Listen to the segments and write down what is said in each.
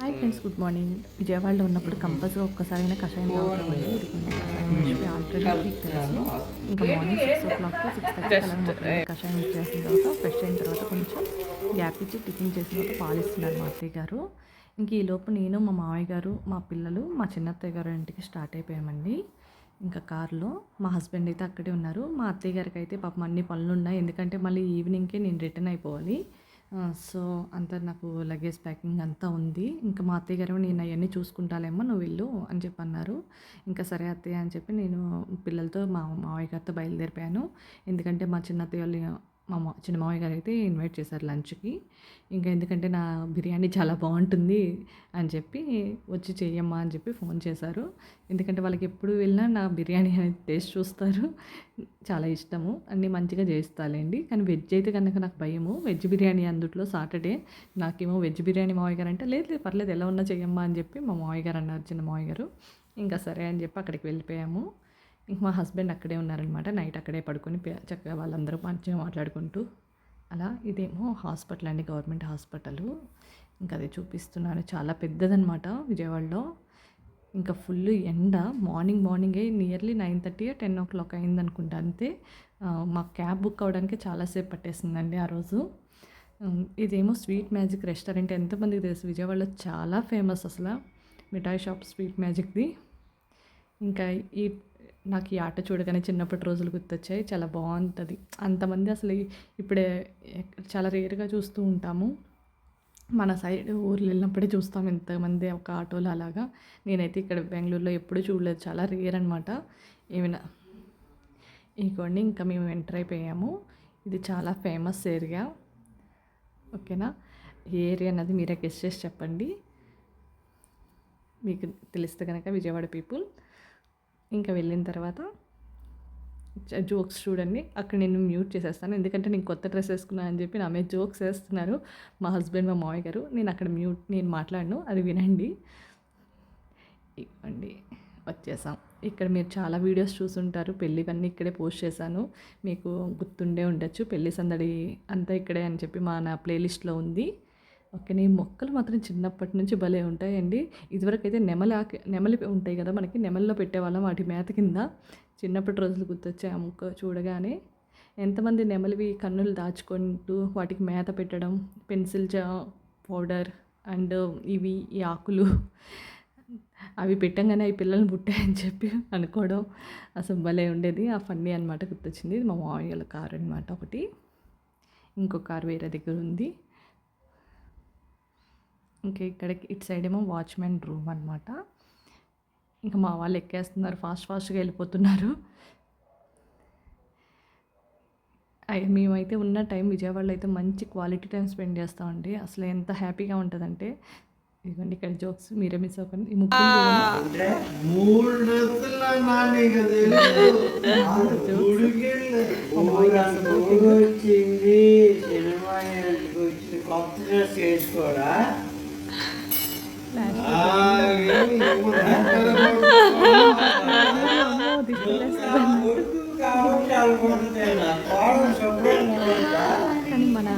Hi friends good morning. విజయవాడలో ఉన్నప్పుడు compulsory ఒక్కసారైనా కషాయం తాగుతామండి ఇది కొంచెం కషాయం రెసిపీ ఆల్రెడీ మీకు తెలుసు ఇంకా morning six o'clock six thirty అలా మొత్తం కషాయం ఇచ్చేసిన తర్వాత ఫ్రెష్ అయిన తర్వాత కొంచెం గ్యాప్ ఇచ్చి టిఫిన్ చేసిన తర్వాత పాలు ఇస్తున్నారు మా అత్తయ్య గారు. ఇంక ఈ లోపు నేను మా మామయ్య గారు మా పిల్లలు మా చిన్నత్తయ్య గారు ఇంటికి స్టార్ట్ అయిపోయామండి. ఇంకా కారులో మా హస్బెండ్ అయితే అక్కడే ఉన్నారు. మా అత్తయ్య గారికి అయితే పాపం అన్ని పనులు ఉన్నాయి. ఎందుకంటే మళ్ళీ ఈవినింగ్కే నేను రిటర్న్ అయిపోవాలి. సో అంతా నాకు లగేజ్ ప్యాకింగ్ అంతా ఉంది. ఇంకా మా అత్తయ్య గారు నేను అవన్నీ చూసుకుంటాలేమో నువ్వు వెళ్ళు అని చెప్పి అన్నారు. ఇంకా సరే అత్తయ్య అని చెప్పి నేను పిల్లలతో మా మావయ్య గారితో బయలుదేరిపోయాను. ఎందుకంటే మా చిన్న అత్తయ్య వాళ్ళు మా మా చిన్న మామయ్య గారు అయితే ఇన్వైట్ చేశారు లంచ్కి. ఇంకా ఎందుకంటే నా బిర్యానీ చాలా బాగుంటుంది అని చెప్పి వచ్చి చెయ్యమ్మా అని చెప్పి ఫోన్ చేశారు. ఎందుకంటే వాళ్ళకి ఎప్పుడు వెళ్ళినా నా బిర్యానీ అనేది టేస్ట్ చూస్తారు. చాలా ఇష్టము. అన్నీ మంచిగా చేస్తాలేండి కానీ వెజ్ అయితే కనుక నాకు భయము. వెజ్ బిర్యానీ అందుట్లో సాటర్డే. నాకేమో వెజ్ బిర్యానీ మామయ్య గారు అంటే లేదు లేదు పర్లేదు ఎలా ఉన్నా చెయ్యమ్మా అని చెప్పి మా మామయ్య గారు అన్నారు చిన్న మామయ్య గారు. ఇంకా సరే అని చెప్పి అక్కడికి వెళ్ళిపోయాము. ఇంక మా హస్బెండ్ అక్కడే ఉన్నారనమాట. నైట్ అక్కడే పడుకొని చక్కగా వాళ్ళందరూ మంచిగా మాట్లాడుకుంటూ అలా ఇదేమో హాస్పిటల్ అండి గవర్నమెంట్ హాస్పిటల్. ఇంకా అదే చూపిస్తున్నాను. చాలా పెద్దదనమాట విజయవాడలో. ఇంకా ఫుల్ ఎండ. మార్నింగ్ మార్నింగే nearly nine thirty ten o'clock అయింది అనుకుంటా అంతే మా క్యాబ్ బుక్ అవ్వడానికి చాలాసేపు పట్టేసిందండి ఆ రోజు. ఇదేమో స్వీట్ మ్యాజిక్ రెస్టారెంట్. ఎంతమందికి తెలుసు? విజయవాడలో చాలా ఫేమస్ అసలు. మిఠాయి షాప్ స్వీట్ మ్యాజిక్ది. ఇంకా ఈ నాకు ఈ ఆట చూడగానే చిన్నప్పటి రోజులు గుర్తొచ్చాయి. చాలా బాగుంటుంది. అంతమంది అసలు ఇప్పుడే చాలా రేర్గా చూస్తూ ఉంటాము. మన సైడ్ ఊర్లు వెళ్ళినప్పుడే చూస్తాం ఎంతమంది ఒక ఆటోలో అలాగా. నేనైతే ఇక్కడ బెంగళూరులో ఎప్పుడూ చూడలేదు. చాలా రేర్ అనమాట ఏమైనా ఇంకోండి ఇంకా మేము ఎంటర్ అయిపోయాము. ఇది చాలా ఫేమస్ ఏరియా. ఓకేనా? ఏ ఏరియా అన్నది మీరే గెస్ట్ చేసి చెప్పండి. మీకు తెలిస్తే కనుక విజయవాడ పీపుల్. ఇంకా వెళ్ళిన తర్వాత జోక్స్ చూడండి. అక్కడ నేను మ్యూట్ చేసేస్తాను. ఎందుకంటే నేను కొత్త డ్రెస్ వేసుకున్నాను అని చెప్పి నా మీద జోక్స్ వేస్తున్నారు మా హస్బెండ్ మా మామయ్య గారు. నేను అక్కడ మ్యూట్ నేను మాట్లాడను. అది వినండి. ఇవ్వండి. వచ్చేసాం. ఇక్కడ మీరు చాలా వీడియోస్ చూసుంటారు. పెళ్ళివన్నీ ఇక్కడే పోస్ట్ చేశాను. మీకు గుర్తుండే ఉండొచ్చు. పెళ్ళి సందడి అంతా ఇక్కడే అని చెప్పి మా నా ప్లేలిస్ట్లో ఉంది. ఓకే నీ మొక్కలు మాత్రం చిన్నప్పటి నుంచి భలే ఉంటాయండి. ఇదివరకు అయితే నెమలి ఆకి నెమలి ఉంటాయి కదా మనకి నెమలిలో పెట్టేవాళ్ళం వాటి మేత కింద. చిన్నప్పటి రోజులు గుర్తొచ్చే ఆ మొక్క చూడగానే. ఎంతమంది నెమలివి కన్నులు దాచుకుంటూ వాటికి మేత పెట్టడం పెన్సిల్ జా పౌడర్ అండ్ ఇవి ఈ ఆకులు. అవి పెట్టంగానే అవి పిల్లల్ని పుట్టాయని చెప్పి అనుకోవడం అసలు భలే ఉండేది. ఆ ఫన్నీ అనమాట గుర్తొచ్చింది. మా మామయ్యల కారు అనమాట ఒకటి. ఇంకో కారు వేరే దగ్గర ఉంది. ఇంకా ఇక్కడికి ఇటు సైడ్ ఏమో వాచ్మెన్ రూమ్ అనమాట ఇంకా మా వాళ్ళు ఎక్కేస్తున్నారు ఫాస్ట్ ఫాస్ట్గా వెళ్ళిపోతున్నారు. అయ్య మేమైతే ఉన్న టైం విజయవాడలో అయితే మంచి క్వాలిటీ టైం స్పెండ్ చేస్తామండి. అసలు ఎంత హ్యాపీగా ఉంటుందంటే ఇదిగోండి ఇక్కడ జోక్స్ మీరే మిస్ అవ్వకండి. ఈ ముగ్గురు కానీ మన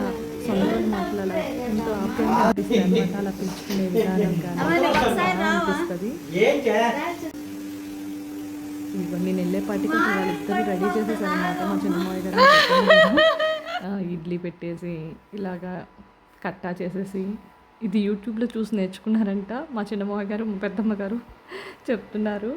సొంత మాటలలో ఎంతో ఆప్యాయంగా అనిపిస్తుంది అనమాట అలా పిలుచుకునే విధానం కానీ బాగా అనిపిస్తుంది. ఇదిగో నేను వెళ్ళేపాటికి వాళ్ళిద్దరు రెడీ చేసేసారు అనమాట మా చిన్నమ్మాయి గారు ఇడ్లీ పెట్టేసి ఇలాగా కట్టా చేసేసి ఇది యూట్యూబ్లో చూసి నేర్చుకున్నారంట మా చిన్నమ్మ గారు మా పెద్దమ్మ గారు చెప్తున్నారు.